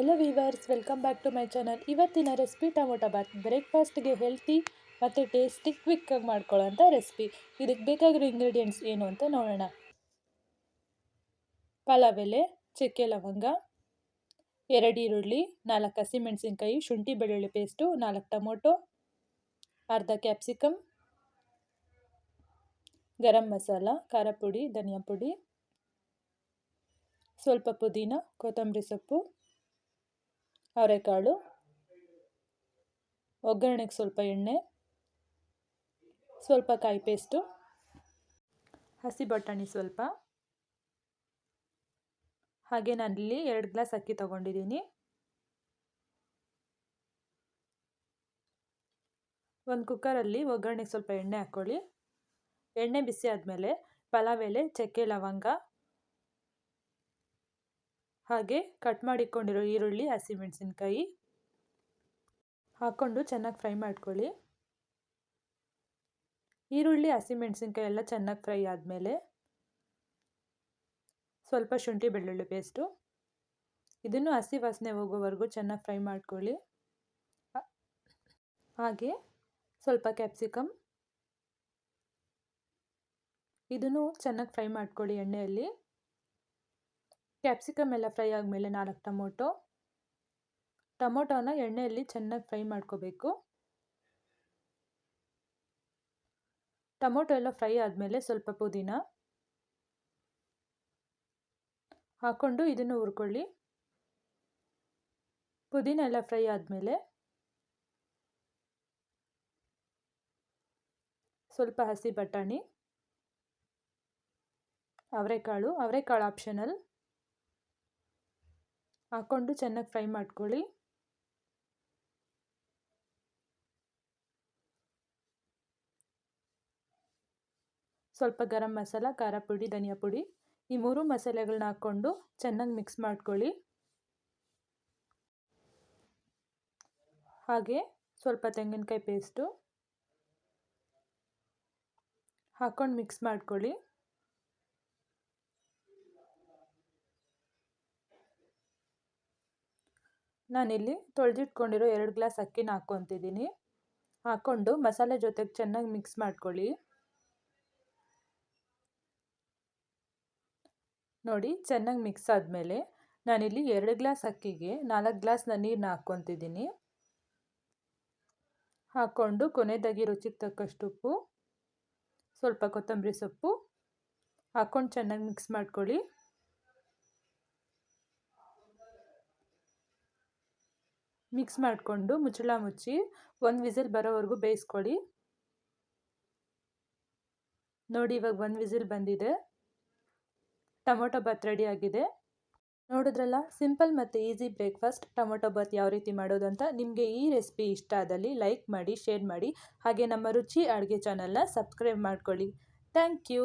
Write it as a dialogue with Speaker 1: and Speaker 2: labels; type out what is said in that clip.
Speaker 1: Hello viewers welcome back to my channel ಇವತ್ತಿನ recipe tomato bath ಬ್ರೇಕ್ಫಾಸ್ಟ್ಗೆ healthy ಮತ್ತು tasty ಕ್ವಿಕ್ಕಾಗಿ ಮಾಡ್ಕೊಳ್ಳೋಂಥ ರೆಸಿಪಿ ಇದಕ್ಕೆ ಬೇಕಾಗಿರೋ ಇಂಗ್ರೀಡಿಯೆಂಟ್ಸ್ ಏನು ಅಂತ ನೋಡೋಣ. ಪಲಾವ್ ಎಲೆ ಚಕ್ಕೆ ಲವಂಗ, ಎರಡು ಈರುಳ್ಳಿ, ನಾಲ್ಕು ಹಸಿಮೆಣಸಿನ್ಕಾಯಿ, ಶುಂಠಿ ಬೆಳ್ಳುಳ್ಳಿ ಪೇಸ್ಟು ನಾಲ್ಕು ಟೊಮೊಟೊ, ಅರ್ಧ ಕ್ಯಾಪ್ಸಿಕಮ್ ಗರಂ ಮಸಾಲ, ಖಾರ ಪುಡಿ, ಧನಿಯಾ ಪುಡಿ, ಸ್ವಲ್ಪ ಪುದೀನ, ಕೊತ್ತಂಬರಿ ಸೊಪ್ಪು ಅವರೆಕಾಳು. ಒಗ್ಗರಣೆಗೆ ಸ್ವಲ್ಪ ಎಣ್ಣೆ. ಸ್ವಲ್ಪ ಕಾಯಿ ಪೇಸ್ಟು. ಹಸಿ ಬಟಾಣಿ ಸ್ವಲ್ಪ. ಹಾಗೆ ನಾನಿಲ್ಲಿ ಎರಡು ಗ್ಲಾಸ್ ಅಕ್ಕಿ ತಗೊಂಡಿದ್ದೀನಿ. ಒಂದು ಕುಕ್ಕರಲ್ಲಿ ಒಗ್ಗರಣೆಗೆ ಸ್ವಲ್ಪ ಎಣ್ಣೆ ಹಾಕ್ಕೊಳ್ಳಿ. ಎಣ್ಣೆ ಬಿಸಿ ಆದಮೇಲೆ ಪಲಾವ್ ಎಲೆ, ಚಕ್ಕೆ, ಲವಂಗ ಹಾಗೆ ಕಟ್ ಮಾಡಿಕೊಂಡಿರೋ ಈರುಳ್ಳಿ ಹಸಿಮೆಣಸಿನ್ಕಾಯಿ ಹಾಕ್ಕೊಂಡು ಚೆನ್ನಾಗಿ ಫ್ರೈ ಮಾಡ್ಕೊಳ್ಳಿ. ಈರುಳ್ಳಿ ಹಸಿಮೆಣಸಿನ್ಕಾಯಿ ಎಲ್ಲ ಚೆನ್ನಾಗಿ ಫ್ರೈ ಆದಮೇಲೆ ಸ್ವಲ್ಪ ಶುಂಠಿ, ಬೆಳ್ಳುಳ್ಳಿ ಪೇಸ್ಟು ಇದನ್ನು ಹಸಿ ವಾಸನೆ ಹೋಗೋವರೆಗೂ ಚೆನ್ನಾಗಿ ಫ್ರೈ ಮಾಡ್ಕೊಳ್ಳಿ. ಹಾಗೆ ಸ್ವಲ್ಪ ಕ್ಯಾಪ್ಸಿಕಮ್ ಇದನ್ನು ಚೆನ್ನಾಗಿ ಫ್ರೈ ಮಾಡ್ಕೊಳ್ಳಿ ಎಣ್ಣೆಯಲ್ಲಿ. ಕ್ಯಾಪ್ಸಿಕಮ್ ಎಲ್ಲ ಫ್ರೈ ಆದಮೇಲೆ ನಾಲ್ಕು ಟೊಮೊಟೊ. ಟೊಮೊಟೊನ ಎಣ್ಣೆಯಲ್ಲಿ ಚೆನ್ನಾಗಿ ಫ್ರೈ ಮಾಡ್ಕೋಬೇಕು. ಟೊಮೊಟೊ ಎಲ್ಲ ಫ್ರೈ ಆದಮೇಲೆ ಸ್ವಲ್ಪ ಪುದೀನ. ಹಾಕ್ಕೊಂಡು ಇದನ್ನು ಹುರ್ಕೊಳ್ಳಿ. ಪುದೀನ ಎಲ್ಲ ಫ್ರೈ ಆದಮೇಲೆ ಸ್ವಲ್ಪ ಹಸಿ ಬಟಾಣಿ, ಅವರೆಕಾಳು ಅವರೆಕಾಳು ಆಪ್ಷನಲ್ ಹಾಕ್ಕೊಂಡು ಚೆನ್ನಾಗಿ ಫ್ರೈ ಮಾಡ್ಕೊಳ್ಳಿ. ಸ್ವಲ್ಪ ಗರಂ ಮಸಾಲ, ಖಾರ ಪುಡಿ, ಧನಿಯಾ ಪುಡಿ ಈ ಮೂರು ಮಸಾಲೆಗಳನ್ನ ಹಾಕ್ಕೊಂಡು ಚೆನ್ನಾಗಿ ಮಿಕ್ಸ್ ಮಾಡ್ಕೊಳ್ಳಿ. ಹಾಗೆ ಸ್ವಲ್ಪ ತೆಂಗಿನಕಾಯಿ ಪೇಸ್ಟು ಹಾಕ್ಕೊಂಡು ಮಿಕ್ಸ್ ಮಾಡ್ಕೊಳ್ಳಿ. ನಾನಿಲ್ಲಿ ತೊಳೆದಿಟ್ಕೊಂಡಿರೋ ಎರಡು ಗ್ಲಾಸ್ ಅಕ್ಕಿನ ಹಾಕ್ಕೊತಿದ್ದೀನಿ. ಹಾಕ್ಕೊಂಡು ಮಸಾಲೆ ಜೊತೆಗೆ ಚೆನ್ನಾಗಿ ಮಿಕ್ಸ್ ಮಾಡ್ಕೊಳ್ಳಿ. ನೋಡಿ ಚೆನ್ನಾಗಿ ಮಿಕ್ಸ್ ಆದಮೇಲೆ ನಾನಿಲ್ಲಿ ಎರಡು ಗ್ಲಾಸ್ ಅಕ್ಕಿಗೆ ನಾಲ್ಕು ಗ್ಲಾಸ್ನ ನೀರನ್ನ ಹಾಕ್ಕೊತಿದ್ದೀನಿ. ಹಾಕ್ಕೊಂಡು ಕೊನೆಯದಾಗಿ ರುಚಿಗೆ ತಕ್ಕಷ್ಟು ಉಪ್ಪು, ಸ್ವಲ್ಪ ಕೊತ್ತಂಬರಿ ಸೊಪ್ಪು ಹಾಕ್ಕೊಂಡು ಚೆನ್ನಾಗಿ ಮಿಕ್ಸ್ ಮಾಡ್ಕೊಳ್ಳಿ. ಮಿಕ್ಸ್ ಮಾಡಿಕೊಂಡು ಮುಚ್ಚಳ ಮುಚ್ಚಿ ಒಂದು ವಿಸಿಲ್ ಬರೋವರೆಗೂ ಬೇಯಿಸ್ಕೊಳ್ಳಿ. ನೋಡಿ, ಇವಾಗ ಒಂದು ವಿಸಿಲ್ ಬಂದಿದೆ. ಟೊಮೊಟೊ ಬಾತ್ ರೆಡಿ ಆಗಿದೆ. ನೋಡಿದ್ರಲ್ಲ, ಸಿಂಪಲ್ ಮತ್ತು ಈಸಿ ಬ್ರೇಕ್ಫಾಸ್ಟ್ ಟೊಮೊಟೊ ಬಾತ್ ಯಾವ ರೀತಿ ಮಾಡೋದು ಅಂತ ನಿಮಗೆ ಈ ರೆಸಿಪಿ ಇಷ್ಟ ಆದಲ್ಲಿ ಲೈಕ್ ಮಾಡಿ, ಶೇರ್ ಮಾಡಿ, ಹಾಗೆ ನಮ್ಮ ರುಚಿ ಅಡುಗೆ ಚಾನಲ್ನ ಸಬ್ಸ್ಕ್ರೈಬ್ ಮಾಡ್ಕೊಳ್ಳಿ. Thank you.